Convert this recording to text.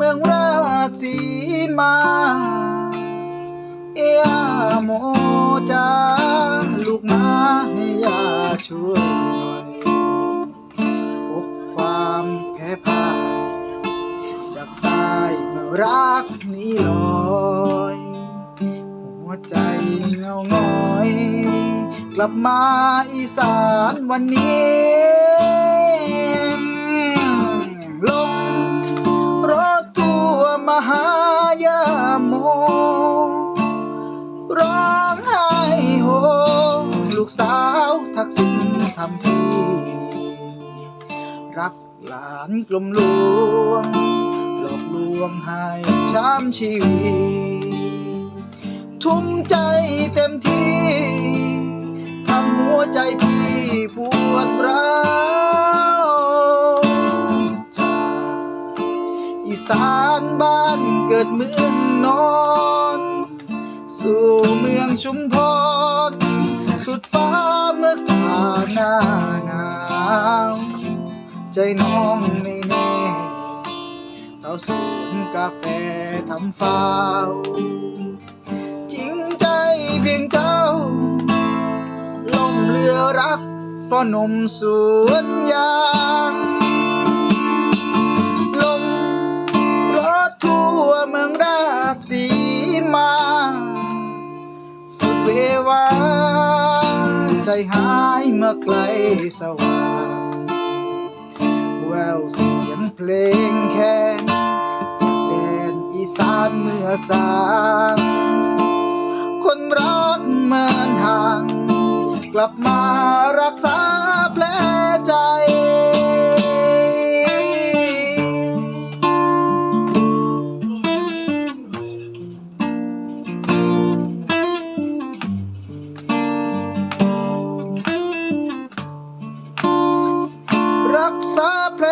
มืองราชสีมาเอียโมจ้าลูกมาให้ยาช่วยหน่อยพบความแพ้พ่ายจากตายเมื่อรักนี้ลอยหัวใจเงาหงอย กลับมาอีสานวันนี้ รักหลานกลมลวง หลอกลวงให้ช้ำชีวิต ทุ่มใจเต็มที่ทำหัวใจพี่ปวดร้าวจากอีสานบ้านเกิดเมืองนอน สู่เมืองชุมพร ใจน้องไม่แน่สาวสวนกาแฟทำฟาวจริงใจเพียงเจ้า ลมเรือรักก็นมสวนยางลงรถทั่วเมืองราชสีมา สุดเววาใจหายเมื่อไกลสว่าง เพลงแค้นจากแดนอีสานเมื่อสามคนรักมันห่าง กลับมารักษาแผลใจ รักษาแผล